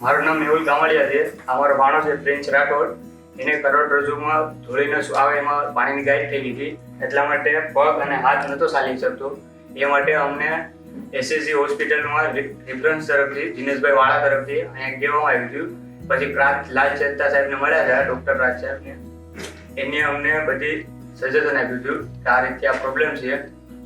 મારું નામ મેહુલ ગામડિયા છે. અમારો ભાણો છે પ્રિન્સ રાઠોડ. એને કરોડરજ્જુમાં ધૂળીનો આવે એમાં પાણીની ગાઈડ થઈ ગઈ એટલા માટે પગ અને હાથ નહોતો ચાલી શકતો. એ માટે અમને એસએસસી હોસ્પિટલમાં રિફરન્સ તરફથી, દિનેશભાઈ વાળા તરફથી અહીંયા કહેવામાં આવ્યું હતું. પછી પ્રાંત લાલ ચેતા સાહેબને મળ્યા હતા, ડૉક્ટર રાજ સાહેબને. એને અમને બધી સજેશન આપ્યું હતું કે આ રીતે આ પ્રોબ્લેમ છે.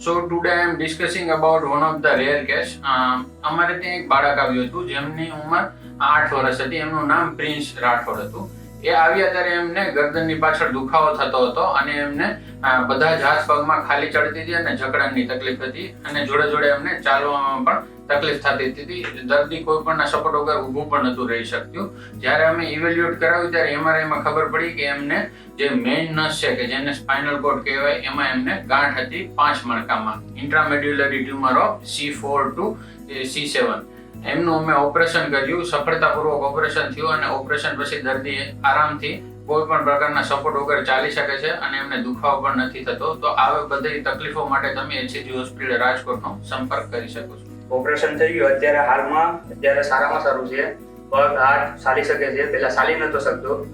So today I am discussing about one of the rare case અમારે ત્યાં એક બાળક આવ્યું હતું. જેમની ઉંમર આઠ વર્ષ હતી. એમનું નામ પ્રિન્સ રાઠોડ હતું. એ આવ્યા ત્યારે એમને ગરદનની પાછળ દુખાવો થતો હતો અને એમને બધા જ હાથ પગમાં ખાલી ચડતી હતી અને જકડાની તકલીફ હતી અને જોડે જોડે એમને ચાલવામાં પણ તકલીફ થતી હતી. દર્દી કોઈ પણ સપોર્ટ વગર ઊભું પણ નતું રહી શકતું જ્યારે અમે ઇવેલ્યુએટ કરાવ્યું ત્યારે એમાં ખબર પડી કે એમને જે મેઇન નસ છે કે જેને સ્પાઇનલ કોડ કહેવાય, એમાં એમને ગાંઠ હતી પાંચ મણકામાં. Intramedullary tumor of C four to C seven એમનું અમે ઓપરેશન કર્યું સફળતાપૂર્વક ઓપરેશન થયું અને ઓપરેશન પછી દર્દી આરામથી કોઈ પણ પ્રકારના સપોર્ટ વગર ચાલી શકે છે અને એમને દુખાવો પણ નથી થતો. તો આવી બધી તકલીફો માટે તમે એચસીજી હોસ્પિટલ રાજકોટનો સંપર્ક કરી શકો છો. ઓપરેશન થઈ ગયું. અત્યારે હાલમાં અત્યારે સારામાં સારું છે. પગ હાથ ચાલી શકે છે. પહેલા ચાલી નતો શકતો.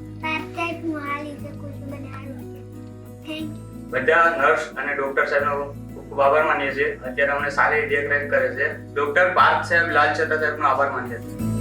બધા નર્સ અને ડોક્ટર સાહેબનો ખૂબ આભાર માનીએ છીએ. અત્યારે અમને સારી દેખરેખ કરે છે. ડોક્ટર પાર્થ સાહેબ, લાલ ચતા સાહેબનો આભાર માનીએ છીએ.